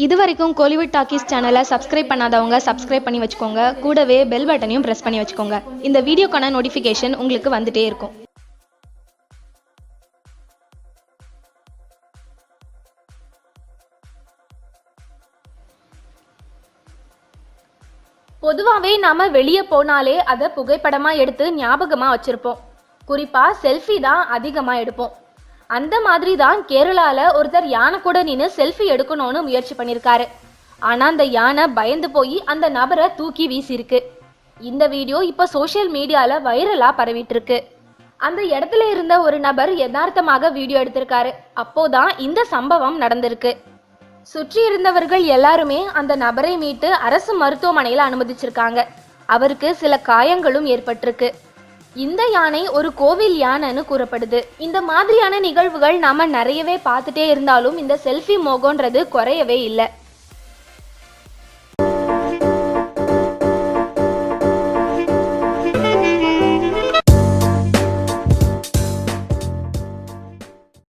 இது வரைக்கும் கோலிவுட் டாக்கீஸ் சேனலை சப்ஸ்கிரைப் பண்ணாதவங்க சப்ஸ்கிரைப் பண்ணி வச்சுக்கோங்க. கூடவே பெல் பட்டனையும் ப்ரெஸ் பண்ணி வச்சுக்கோங்க. இந்த வீடியோக்கான நோட்டிஃபிகேஷன் உங்களுக்கு வந்துட்டே இருக்கும். பொதுவாகவே நாம வெளியே போனாலே அதை புகைப்படமாக எடுத்து ஞாபகமாக வச்சுருப்போம். குறிப்பாக செல்ஃபி தான் அதிகமாக எடுப்போம். அந்த மாதிரி தான் கேரளாவில் ஒருத்தர் யானை கூட நின்று செல்ஃபி எடுக்கணும்னு முயற்சி பண்ணியிருக்காரு ஆனால் அந்த யானை பயந்து போய் அந்த நபரை தூக்கி வீசியிருக்கு இந்த வீடியோ இப்போ சோஷியல் மீடியாவில் வைரலாக பரவிட்டு இருக்கு அந்த இடத்துல இருந்த ஒரு நபர் யதார்த்தமாக வீடியோ எடுத்திருக்காரு. அப்போதான் இந்த சம்பவம் நடந்திருக்கு. சுற்றி இருந்தவர்கள் எல்லாருமே அந்த நபரை மீட்டு அரசு மருத்துவமனையில் அனுமதிச்சிருக்காங்க. அவருக்கு சில காயங்களும் ஏற்பட்டிருக்கு. இந்த யானை ஒரு கோவில் யானைன்னு கூறப்படுது. இந்த மாதிரியான நிகழ்வுகள் நாம நிறையவே பார்த்துட்டே இருந்தாலும் இந்த செல்ஃபி மோகோன்றது குறையவே இல்லை.